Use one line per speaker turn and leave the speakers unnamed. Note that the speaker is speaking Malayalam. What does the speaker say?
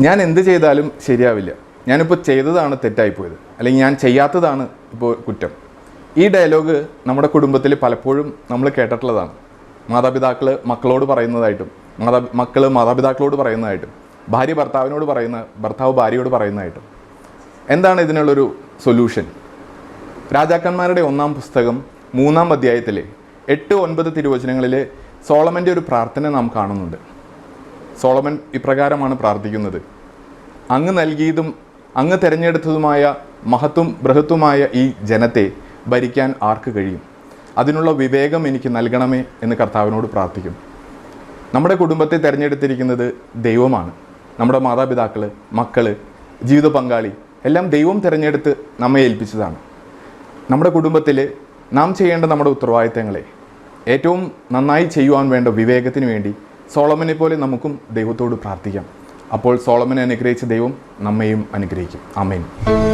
ഞാൻ എന്ത് ചെയ്താലും ശരിയാവില്ല. ഞാനിപ്പോൾ ചെയ്തതാണ് തെറ്റായിപ്പോയത്. അല്ലെങ്കിൽ ഞാൻ ചെയ്യാത്തതാണ് ഇപ്പോൾ കുറ്റം. ഈ ഡയലോഗ് നമ്മുടെ കുടുംബത്തിൽ പലപ്പോഴും നമ്മൾ കേട്ടിട്ടുള്ളതാണ്. മാതാപിതാക്കൾ മക്കളോട് പറയുന്നതായിട്ടും മാതാ മക്കൾ മാതാപിതാക്കളോട് പറയുന്നതായിട്ടും ഭാര്യ ഭർത്താവിനോട് പറയുന്ന ഭർത്താവ് ഭാര്യയോട് പറയുന്നതായിട്ടും. എന്താണ് ഇതിനുള്ളൊരു സൊല്യൂഷൻ രാജാക്കന്മാരുടെ ഒന്നാം പുസ്തകം മൂന്നാം അധ്യായത്തിലെ എട്ട് ഒൻപത് തിരുവചനങ്ങളിൽ സോളമന്റെ ഒരു പ്രാർത്ഥന നാം കാണുന്നുണ്ട്. സോളമൻ ഇപ്രകാരമാണ് പ്രാർത്ഥിക്കുന്നത്. അങ്ങ് നൽകിയതും അങ്ങ് തിരഞ്ഞെടുത്തതുമായ മഹത്വം ബൃഹത്വമായ ഈ ജനത്തെ ഭരിക്കാൻ ആർക്ക് കഴിയും? അതിനുള്ള വിവേകം എനിക്ക് നൽകണമേ എന്ന് കർത്താവിനോട് പ്രാർത്ഥിക്കും നമ്മുടെ കുടുംബത്തെ തിരഞ്ഞെടുത്തിരിക്കുന്നത് ദൈവമാണ്. നമ്മുടെ മാതാപിതാക്കൾ മക്കൾ ജീവിത പങ്കാളി എല്ലാം ദൈവം തിരഞ്ഞെടുത്ത് നമ്മെ ഏൽപ്പിച്ചതാണ്. നമ്മുടെ കുടുംബത്തിൽ നാം ചെയ്യേണ്ട നമ്മുടെ ഉത്തരവാദിത്തങ്ങളെ ഏറ്റവും നന്നായി ചെയ്യുവാൻ വേണ്ട വിവേകത്തിന് വേണ്ടി സോളമനെ പോലെ നമുക്കും ദൈവത്തോട് പ്രാർത്ഥിക്കാം. അപ്പോൾ സോളമനെ അനുഗ്രഹിച്ച ദൈവം നമ്മയും അനുഗ്രഹിക്കും. ആമേൻ.